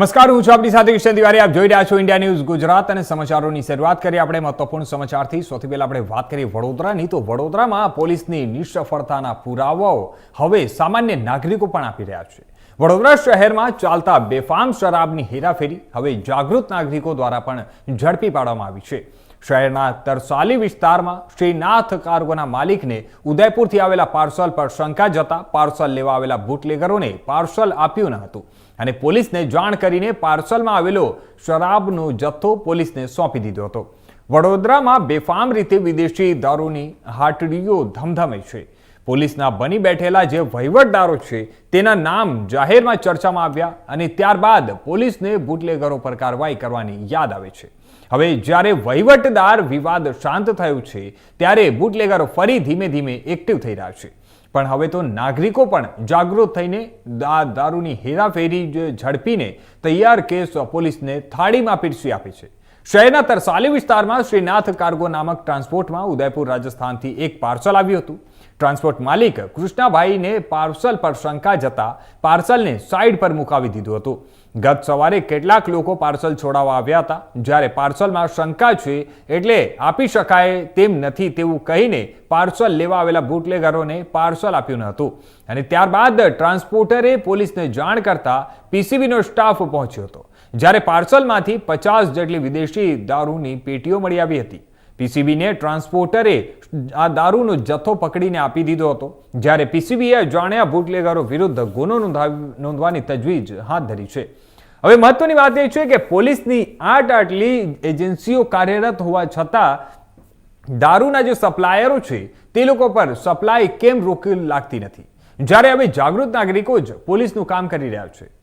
નમસ્કાર, હું છું આપની સાથે કિશન તિવારી. આપ જોઈ રહ્યા છો ઇન્ડિયા ન્યૂઝ ગુજરાત અને સમાચારોની શરૂઆત કરીએ આપણે મહત્વપૂર્ણ સમાચારથી. સૌથી પહેલા આપણે વાત કરીએ વડોદરાની તો વડોદરામાં પોલીસની નિષ્ફળતાના પુરાવાઓ હવે સામાન્ય નાગરિકો પણ આપી રહ્યા છે. વડોદરા શહેરમાં ચાલતા બેફામ શરાબની હેરાફેરી હવે જાગૃત નાગરિકો દ્વારા પણ ઝડપી પાડવામાં આવી છે. શહેરના તરસાલી વિસ્તારમાં શ્રીનાથ કાર્ગોના માલિકને ઉદયપુરથી આવેલા પાર્સલ પર શંકા જતા પાર્સલ લેવા આવેલા બુટલેગરોને પાર્સલ આપ્યું ન હતું. અને પોલીસને જાણ કરીને પાર્સલમાં આવેલો શરાબનો જથ્થો પોલીસને સોંપી દીધો હતો. વડોદરામાં બેફામ રીતે વિદેશી દારૂની હાટડીઓ ધમધમે છે. પોલીસના બની બેઠેલા જે વહીવટદારો છે, તેના નામ જાહેરમાં ચર્ચામાં આવ્યા અને ત્યારબાદ પોલીસને બુટલેગરો પર કાર્યવાહી કરવાની યાદ આવે છે. હવે જ્યારે વહીવટદાર વિવાદ શાંત થયું છે, ત્યારે બુટલેગરો ફરી ધીમે ધીમે એક્ટિવ થઈ રહ્યા છે. પણ હવે તો નાગરિકો પણ જાગૃત થઈને દારૂની હેરાફેરી ઝડપીને તૈયાર કેસ પોલીસને થાળીમાં પીરસી આપે છે. શહેરના તરસાલી વિસ્તારમાં શ્રીનાથ કાર્ગો નામક ટ્રાન્સપોર્ટમાં ઉદયપુર રાજસ્થાનથી એક પાર્સલ આવ્યું હતું. ટ્રાન્સપોર્ટ માલિક કૃષ્ણાભાઈને પાર્સલ પર શંકા જતા પાર્સલને સાઈડ પર મુકાવી દીધું હતું. ગત સવારે કેટલાક લોકો પાર્સલ છોડાવવા આવ્યા હતા. જ્યારે પાર્સલમાં શંકા છે એટલે આપી શકાય તેમ નથી તેવું કહીને પાર્સલ લેવા આવેલા બુટલેગરોને પાર્સલ આપ્યું ન હતું. અને ત્યારબાદ ટ્રાન્સપોર્ટરે પોલીસને જાણ કરતા પીસીબીનો સ્ટાફ પહોંચ્યો હતો. જ્યારે પાર્સલમાંથી પચાસ જેટલી વિદેશી દારૂની પેટીઓ મળી આવી હતી. પીસીબીને ટ્રાન્સપોર્ટરે આ દારૂનો જથ્થો પકડીને આપી દીધો હતો. જ્યારે પીસીબીએ જાણ્યા બુટલેગરો વિરુદ્ધ ગુનો નોંધાવ- નોંધવાની તજવીજ હાથ ધરી છે. હવે મહત્વની વાત એ છે કે પોલીસની આટ આટલી એજન્સીઓ કાર્યરત હોવા છતાં દારૂના જે સપ્લાયરો છે, તે લોકો પર સપ્લાય કેમ રોકી લાગતી નથી? જ્યારે હવે જાગૃત નાગરિકો જ પોલીસનું કામ કરી રહ્યા છે.